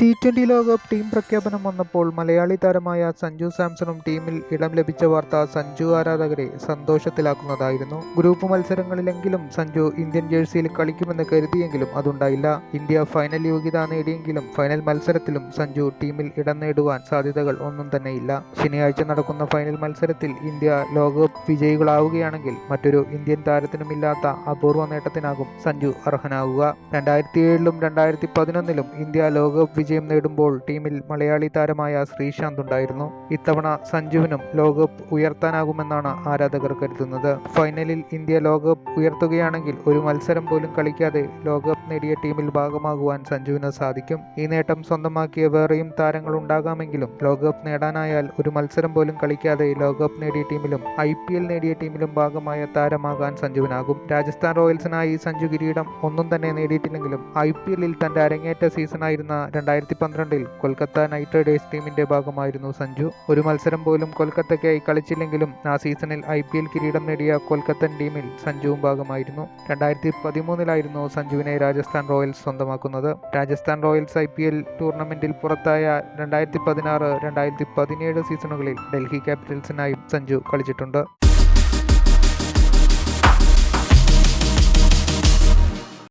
Twenty ലോകകപ്പ് team പ്രഖ്യാപനം വന്നപ്പോൾ മലയാളി താരമായ സഞ്ജു സാംസണും ടീമിൽ ഇടം ലഭിച്ച വാർത്ത സഞ്ജു ആരാധകരെ സന്തോഷത്തിലാക്കുന്നതായിരുന്നു. ഗ്രൂപ്പ് മത്സരങ്ങളിലെങ്കിലും സഞ്ജു ഇന്ത്യൻ ജേഴ്സിയിൽ കളിക്കുമെന്ന് കരുതിയെങ്കിലും അതുണ്ടായില്ല. ഇന്ത്യ ഫൈനൽ യോഗ്യത നേടിയെങ്കിലും ഫൈനൽ മത്സരത്തിലും സഞ്ജു ടീമിൽ ഇടം നേടുവാൻ സാധ്യതകൾ ഒന്നും തന്നെയില്ല. ശനിയാഴ്ച നടക്കുന്ന ഫൈനൽ മത്സരത്തിൽ ഇന്ത്യ ലോകകപ്പ് വിജയികളാവുകയാണെങ്കിൽ മറ്റൊരു ഇന്ത്യൻ താരത്തിനുമില്ലാത്ത അപൂർവ നേട്ടത്തിനാകും സഞ്ജു അർഹനാകുക രണ്ടായിരത്തി ഏഴിലും രണ്ടായിരത്തി പതിനൊന്നിലും ഇന്ത്യ ലോകകപ്പ് വിജയം നേടുമ്പോൾ ടീമിൽ മലയാളി താരമായ ശ്രീശാന്ത് ഉണ്ടായിരുന്നു. ഇത്തവണ സഞ്ജുവിനും ലോകകപ്പ് ഉയർത്താനാകുമെന്നാണ് ആരാധകർ കരുതുന്നത്. ഫൈനലിൽ ഇന്ത്യ ലോകകപ്പ് ഉയർത്തുകയാണെങ്കിൽ ഒരു മത്സരം പോലും കളിക്കാതെ ലോകകപ്പ് നേടിയ ടീമിൽ ഭാഗമാകുവാൻ സഞ്ജുവിന് സാധിക്കും. ഈ നേട്ടം സ്വന്തമാക്കിയ വേറെയും താരങ്ങൾ ഉണ്ടാകാമെങ്കിലും ലോകകപ്പ് നേടാനായാൽ ഒരു മത്സരം പോലും കളിക്കാതെ ലോകകപ്പ് നേടിയ ടീമിലും ഐ നേടിയ ടീമിലും ഭാഗമായ താരമാകാൻ സഞ്ജുവിനാകും. രാജസ്ഥാൻ റോയൽസിനായി സഞ്ജു കിരീടം ഒന്നും തന്നെ നേടിയിട്ടില്ലെങ്കിലും ഐ പി എല്ലിൽ തന്റെ അരങ്ങേറ്റ സീസണായിരുന്ന രണ്ടായിരത്തി പന്ത്രണ്ടിൽ കൊൽക്കത്ത നൈറ്റ് റൈഡേഴ്സ് ടീമിന്റെ ഭാഗമായിരുന്നു സഞ്ജു. ഒരു മത്സരം പോലും കൊൽക്കത്തയ്ക്കായി കളിച്ചില്ലെങ്കിലും ആ സീസണിൽ ഐ പി എൽ കിരീടം നേടിയ കൊൽക്കത്തൻ ടീമിൽ സഞ്ജുവും ഭാഗമായിരുന്നു. രണ്ടായിരത്തി പതിമൂന്നിലായിരുന്നു സഞ്ജുവിനെ Rajasthan Royals സ്വന്തമാക്കുന്നത്. Rajasthan Royals I P L ടൂർണമെന്റിൽ പുറത്തായ രണ്ടായിരത്തി പതിനാറ് രണ്ടായിരത്തി പതിനേഴ് സീസണുകളിൽ ഡൽഹി ക്യാപിറ്റൽസിനായും സഞ്ജു കളിച്ചിട്ടുണ്ട്.